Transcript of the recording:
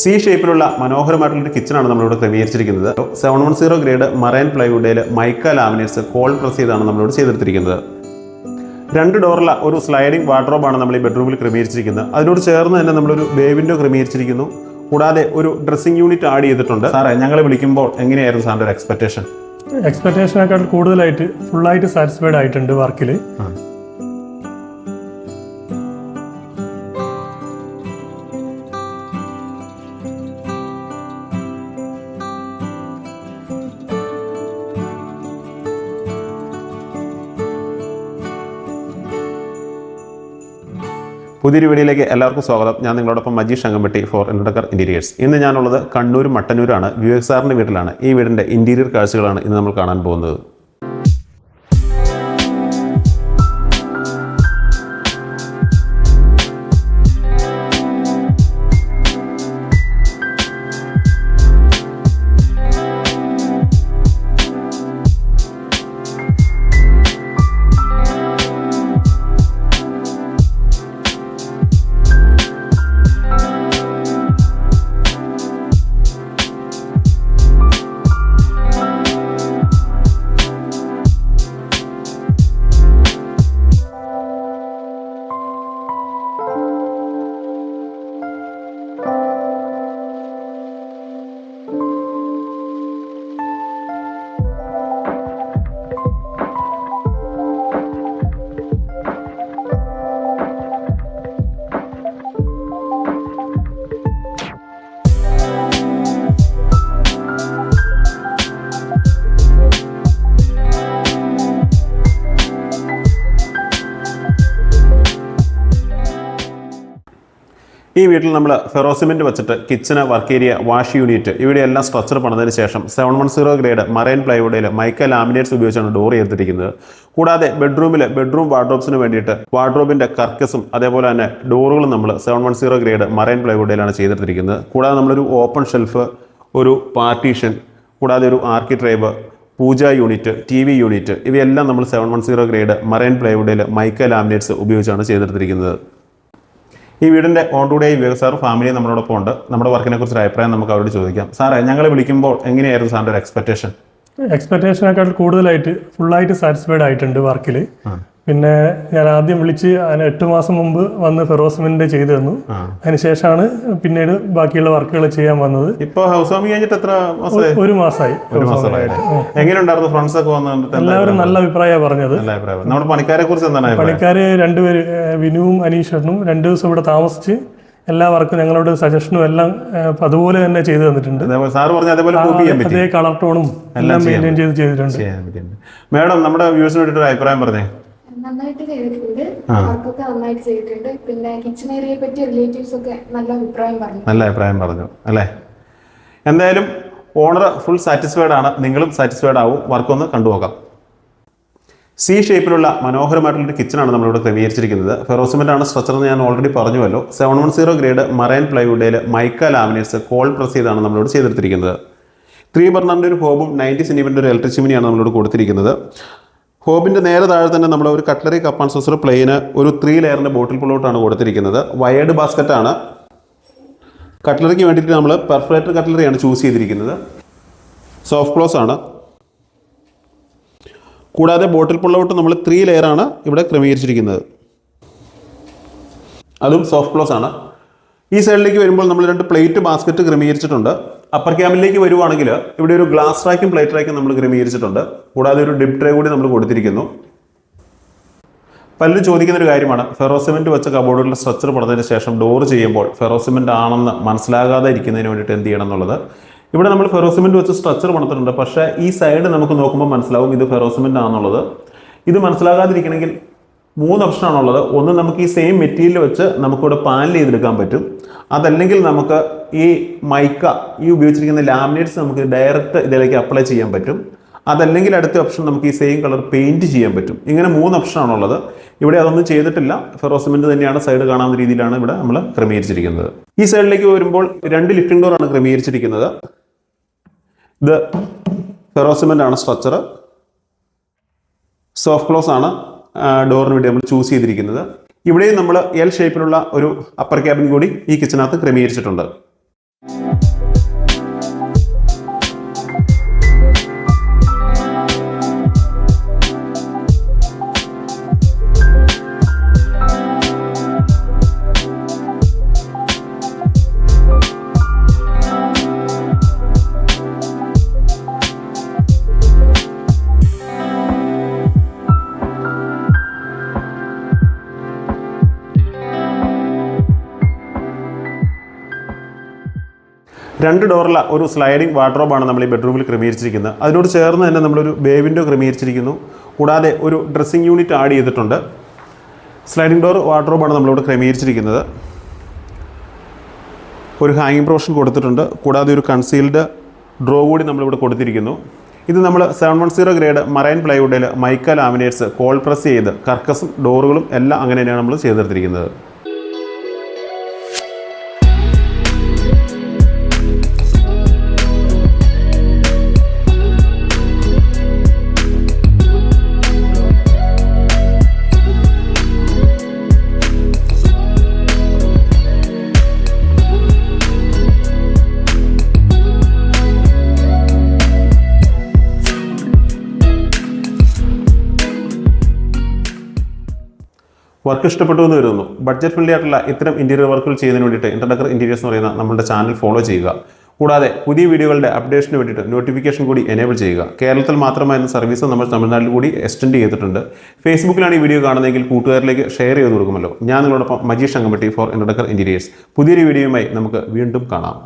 C ഷേപ്പിലുള്ള മനോഹരമായിട്ടുള്ളൊരു കിച്ചണാണ് നമ്മളിവിടെ ക്രമീകരിച്ചിരിക്കുന്നത്. Seven one zero grade marine പ്ലൈവുഡിൽ mica laminates cold press ചെയ്താണ് നമ്മളിവിടെ ചെയ്തെടുത്തിരിക്കുന്നത്. രണ്ട് ഡോറുള്ള ഒരു സ്ലൈഡിംഗ് വാർഡ്രോബാണ് നമ്മൾ ഈ ബെഡ്റൂമിൽ ക്രമീകരിച്ചിരിക്കുന്നത്. അതിനോട് ചേർന്ന് തന്നെ നമ്മളൊരു ബേ വിൻഡോ ക്രമീകരിച്ചിരിക്കുന്നു. കൂടാതെ ഒരു ഡ്രസ്സിംഗ് യൂണിറ്റ് ആഡ് ചെയ്തിട്ടുണ്ട്. സാറേ ഞങ്ങൾ വിളിക്കുമ്പോൾ എങ്ങനെയായിരുന്നു സാറിന്റെ ഒരു എക്സ്പെക്ടേഷൻ എക്സ്പെക്ടേഷനേക്കാൾ കൂടുതലായിട്ട് ഫുള്ളായിട്ട് സാറ്റിസ്ഫൈഡ് ആയിട്ടുണ്ട് വർക്കിൽ പുതിയൊരു വീഡിയോയിലേക്ക് എല്ലാവർക്കും സ്വാഗതം. ഞാൻ നിങ്ങളോടൊപ്പം Majeesh Angampatti for Indecor interiors ഇന്ന് ഞാനുള്ളത് കണ്ണൂർ മട്ടന്നൂരാണ് വിവേക് സാറിന്റെ വീട്ടിലാണ്. ഈ വീടിന്റെ ഇന്റീരിയർ കാഴ്ചകളാണ് ഇന്ന് നമ്മൾ കാണാൻ പോകുന്നത്. ഈ വീട്ടിൽ നമ്മൾ ഫെറോസിമെന്റ് വെച്ചിട്ട് kitchen work area wash unit ഇവിടെയെല്ലാം സ്ട്രക്ചർ പണിതതിന് ശേഷം seven one zero grade marine പ്ലൈവുഡിൽ mica laminates ഉപയോഗിച്ചാണ് ഡോർ ചെയ്തിരിക്കുന്നത് കൂടാതെ ബെഡ്റൂമിൽ ബെഡ്റൂം വാർഡ്രോബ്സിന് വേണ്ടിയിട്ട് വാർഡ്രോബിന്റെ കർക്കസും അതേപോലെ തന്നെ ഡോറുകളും നമ്മൾ seven one zero grade marine പ്ലൈവുഡിലാണ് ചെയ്തിട്ടിരിക്കുന്നത് കൂടാതെ നമ്മളൊരു ഓപ്പൺ ഷെൽഫ് ഒരു പാർട്ടീഷൻ കൂടാതെ ഒരു ആർക്കി tribe pooja unit T V unit ഇവയെല്ലാം നമ്മൾ seven one zero grade marine പ്ലൈവുഡിൽ mica laminates ഉപയോഗിച്ചാണ് ചെയ്തെടുത്തിരിക്കുന്നത്. ഈ വീടിന്റെ ഓൺറൂഡേ വിവേക് സാർ ഫാമിലി നമ്മളോടൊപ്പം ഉണ്ട്. നമ്മുടെ വർക്കിനെ കുറിച്ചൊരു അഭിപ്രായം നമുക്ക് അവരോട് ചോദിക്കാം. സാറേ ഞങ്ങളെ വിളിക്കുമ്പോൾ എങ്ങനെയായിരുന്നു സാറിന്റെ ഒരു എക്സ്പെക്ടേഷൻ എക്സ്പെക്ടേഷനേക്കാൾ കൂടുതലായിട്ട് ഫുള്ളായിട്ട് സാറ്റിസ്ഫൈഡ് ആയിട്ടുണ്ട് വർക്കിൽ പിന്നെ ഞാൻ ആദ്യം വിളിച്ച് അതിന് എട്ട് മാസം മുമ്പ് വന്ന് ഫെറോസ്മെന്റ് ചെയ്തു തന്നു. അതിനുശേഷമാണ് പിന്നീട് ബാക്കിയുള്ള വർക്കുകൾ ചെയ്യാൻ വന്നത്. ഇപ്പൊ ഹൗസ് വാമിങ് കഴിഞ്ഞിട്ട് എത്ര ഒരു മാസമായി എങ്ങനെയുണ്ടായിരുന്നു ഫ്രണ്ട്സ് ഒക്കെ എല്ലാവരും നല്ല അഭിപ്രായമാണ് പറഞ്ഞത്. നമ്മുടെ പണിക്കാരെ കുറിച്ച് എന്താണ് പണിക്കാര് രണ്ടുപേര് വിനുവും അനീഷണും രണ്ടു ദിവസം ഇവിടെ താമസിച്ച് എല്ലാ വർക്കും ഞങ്ങളോട് സജഷനും എല്ലാം അതുപോലെ തന്നെ ചെയ്തു തന്നിട്ടുണ്ട്. അതേപോലെ സാറ് പറഞ്ഞ അതേപോലെ അതേ കളർ ടോണും എല്ലാം മെയിന്റെയിൻ ചെയ്ത് ചെയ്തിട്ടുണ്ട്. മേഡം മാഡം നമ്മുടെ വ്യൂസിന് വേണ്ടിയിട്ട് അഭിപ്രായം പറഞ്ഞേ. നന്നായിട്ട് ചെയ്തിട്ടുണ്ട്. വർക്കൊക്കെ നന്നായിട്ട് ചെയ്തിട്ടുണ്ട്. പിന്നെ കിച്ചൺ ഏരിയയെ പറ്റി റിലേറ്റീവ്സ് ഒക്കെ നല്ല അഭിപ്രായം പറഞ്ഞു. നല്ല അഭിപ്രായം പറഞ്ഞു അല്ലേ? എന്തായാലും ഓണർ ഫുൾ സാറ്റിസ്ഫൈഡ് ആണ്. നിങ്ങളും സാറ്റിസ്ഫൈഡ് ആവും. വർക്കൊന്ന് കണ്ടുപോകാം സി ഷേപ്പിലുള്ള മനോഹരമായിട്ടുള്ളൊരു കിച്ചണാണ് നമ്മളിവിടെ ക്രമീകരിച്ചിരിക്കുന്നത്. ഫെറോസിമെന്റ് ആണ് സ്ട്രക്ചർ എന്ന് ഞാൻ ഓൾറെഡി പറഞ്ഞുവല്ലോ. Seven one zero grade marine പ്ലൈവുഡിൽ mica laminates cold press ചെയ്താണ് നമ്മളോട് ചെയ്തെടുത്തിരിക്കുന്നത്. ത്രീ ബർണറിന്റെ ഒരു ഹോബും നയന്റി സെന്റിമീറ്റർ ഒരു ഇലക്ട്രിക് ചിമിനിയാണ് നമ്മളോട് കൊടുത്തിരിക്കുന്നത്. ഹോബിന്റെ നേരെ താഴെ തന്നെ നമ്മൾ ഒരു cutlery cup and saucer plain ഒരു ത്രീ ലെയറിന്റെ ബോട്ടിൽ പുള്ളോട്ടാണ് കൊടുത്തിരിക്കുന്നത്. വയേർഡ് ബാസ്ക്കറ്റാണ് കട്ട്ലറിക്ക് വേണ്ടിയിട്ട് നമ്മൾ പെർഫറേറ്റർ കട്ട്ലറിയാണ് ചൂസ് ചെയ്തിരിക്കുന്നത്. സോഫ്റ്റ് ക്ലോസ് ആണ്. കൂടാതെ ബോട്ടിൽ പുള്ളൗട്ട് നമ്മൾ ത്രീ ലെയറാണ് ഇവിടെ ക്രമീകരിച്ചിരിക്കുന്നത്. അതും സോഫ്റ്റ് ക്ലോസ് ആണ്. ഈ സൈഡിലേക്ക് വരുമ്പോൾ നമ്മൾ രണ്ട് പ്ലേറ്റ് ബാസ്ക്കറ്റ് ക്രമീകരിച്ചിട്ടുണ്ട്. അപ്പർ ക്യാബിനിലേക്ക് വരുവാണെങ്കിൽ ഇവിടെ ഒരു ഗ്ലാസ് റാക്കും പ്ലേറ്റ് റാക്കും നമ്മൾ ക്രമീകരിച്ചിട്ടുണ്ട്. കൂടാതെ ഒരു ഡിപ് ട്രേ കൂടി നമ്മൾ കൊടുത്തിരിക്കുന്നു. പലരും ചോദിക്കുന്ന ഒരു കാര്യമാണ്. ഫെറോസിമെന്റ് വെച്ച കബോർഡുകളുടെ സ്ട്രക്ചർ പടന്നതിന് ശേഷം ഡോർ ചെയ്യുമ്പോൾ ഫെറോസിമെന്റ് ആണെന്ന് മനസ്സിലാകാതെ ഇരിക്കുന്നതിന് വേണ്ടിയിട്ട് എന്ത് ചെയ്യണം എന്നുള്ളത്. ഇവിടെ നമ്മൾ ഫെറോസിമെന്റ് വെച്ച് സ്ട്രക്ചർ പണിത്തിട്ടുണ്ട് പക്ഷേ ഈ സൈഡ് നമുക്ക് നോക്കുമ്പോൾ മനസ്സിലാവും ഇത് ഫെറോസിമെന്റ് ആണെന്നുള്ളത് ഇത് മനസ്സിലാകാതിരിക്കണമെങ്കിൽ മൂന്ന് ഓപ്ഷനാണുള്ളത് ഒന്ന് നമുക്ക് ഈ സെയിം മെറ്റീരിയൽ വെച്ച് നമുക്കിവിടെ പാനൽ ചെയ്തെടുക്കാൻ പറ്റും. അതല്ലെങ്കിൽ നമുക്ക് ഈ മൈക്ക ഈ ഉപയോഗിച്ചിരിക്കുന്ന ലാമിനേറ്റ്സ് നമുക്ക് ഡയറക്റ്റ് ഇതിലേക്ക് അപ്ലൈ ചെയ്യാൻ പറ്റും. അതല്ലെങ്കിൽ അടുത്ത ഓപ്ഷൻ നമുക്ക് ഈ സെയിം കളർ പെയിന്റ് ചെയ്യാൻ പറ്റും. ഇങ്ങനെ മൂന്ന് ഓപ്ഷനാണുള്ളത് ഇവിടെ അതൊന്നും ചെയ്തിട്ടില്ല. ഫെറോസിമെന്റ് തന്നെയാണ് സൈഡ് കാണാവുന്ന രീതിയിലാണ് ഇവിടെ നമ്മൾ ക്രമീകരിച്ചിരിക്കുന്നത്. ഈ സൈഡിലേക്ക് വരുമ്പോൾ രണ്ട് ലിഫ്റ്റിംഗ് ഡോറാണ് ക്രമീകരിച്ചിരിക്കുന്നത്. ഇത് ഫെറോസിമെന്റ് ആണ് സ്ട്രക്ചർ സോഫ്റ്റ് ക്ലോസ് ആണ് ഡോറിന് വേണ്ടി നമ്മൾ ചൂസ് ചെയ്തിരിക്കുന്നത്. ഇവിടെയും നമ്മൾ എൽ ഷേപ്പിലുള്ള ഒരു അപ്പർ ക്യാബിൻ കൂടി ഈ കിച്ചനകത്ത് ക്രമീകരിച്ചിട്ടുണ്ട്. രണ്ട് ഡോറുള്ള ഒരു സ്ലൈഡിംഗ് വാർഡ്രോബാണ് നമ്മൾ ഈ ബെഡ്റൂമിൽ ക്രമീകരിച്ചിരിക്കുന്നത്. അതിനോട് ചേർന്ന് തന്നെ നമ്മളൊരു ബേ വിൻഡോ ക്രമീകരിച്ചിരിക്കുന്നു. കൂടാതെ ഒരു ഡ്രസ്സിംഗ് യൂണിറ്റ് ആഡ് ചെയ്തിട്ടുണ്ട്. സ്ലൈഡിംഗ് ഡോർ വാർഡ്രോബാണ് നമ്മളിവിടെ ക്രമീകരിച്ചിരിക്കുന്നത്. ഒരു ഹാങ്ങിങ് പ്രൊഷൻ കൊടുത്തിട്ടുണ്ട്. കൂടാതെ ഒരു കൺസീൽഡ് ഡ്രോ കൂടി നമ്മളിവിടെ കൊടുത്തിരിക്കുന്നു. ഇത് നമ്മൾ seven one zero grade marine പ്ലൈവുഡിൽ mica laminates cold press ചെയ്ത് കർക്കസും ഡോറുകളും എല്ലാം അങ്ങനെ തന്നെയാണ് നമ്മൾ ചെയ്തെടുത്തിരിക്കുന്നത്. വർക്ക് ഇഷ്ടപ്പെട്ടു എന്ന് വരുന്നു ബഡ്ജറ്റ് ഫ്രണ്ട്ലി ആയിട്ടുള്ള ഇത്തരം ഇന്റീരിയർ വർക്കുകൾ ചെയ്യുന്നതിന് വേണ്ടിയിട്ട് ഇന്റർഡക്കർ ഇന്റീരിയേഴ്സ് എന്ന് പറയുന്ന നമ്മുടെ ചാനൽ ഫോളോ ചെയ്യുക. കൂടാതെ പുതിയ വീഡിയോകളുടെ അപ്ഡേഷന് വേണ്ടിയിട്ട് നോട്ടിഫിക്കേഷൻ കൂടി എനേബിൾ ചെയ്യുക. കേരളത്തിൽ മാത്രമായിരുന്ന സർവീസ് നമ്മൾ തമിഴ്നാട്ടിൽ കൂടി എക്സ്റ്റെൻഡ് ചെയ്തിട്ടുണ്ട്. ഫേസ്ബുക്കിലാണ് ഈ വീഡിയോ കാണുന്നതെങ്കിൽ കൂട്ടുകാരിലേക്ക് ഷെയർ ചെയ്ത് കൊടുക്കുമല്ലോ. ഞാൻ നിങ്ങളോടൊപ്പം Majeesh Angampatti for Interdecor interiors പുതിയൊരു വീഡിയോയുമായി നമുക്ക് വീണ്ടും കാണാം.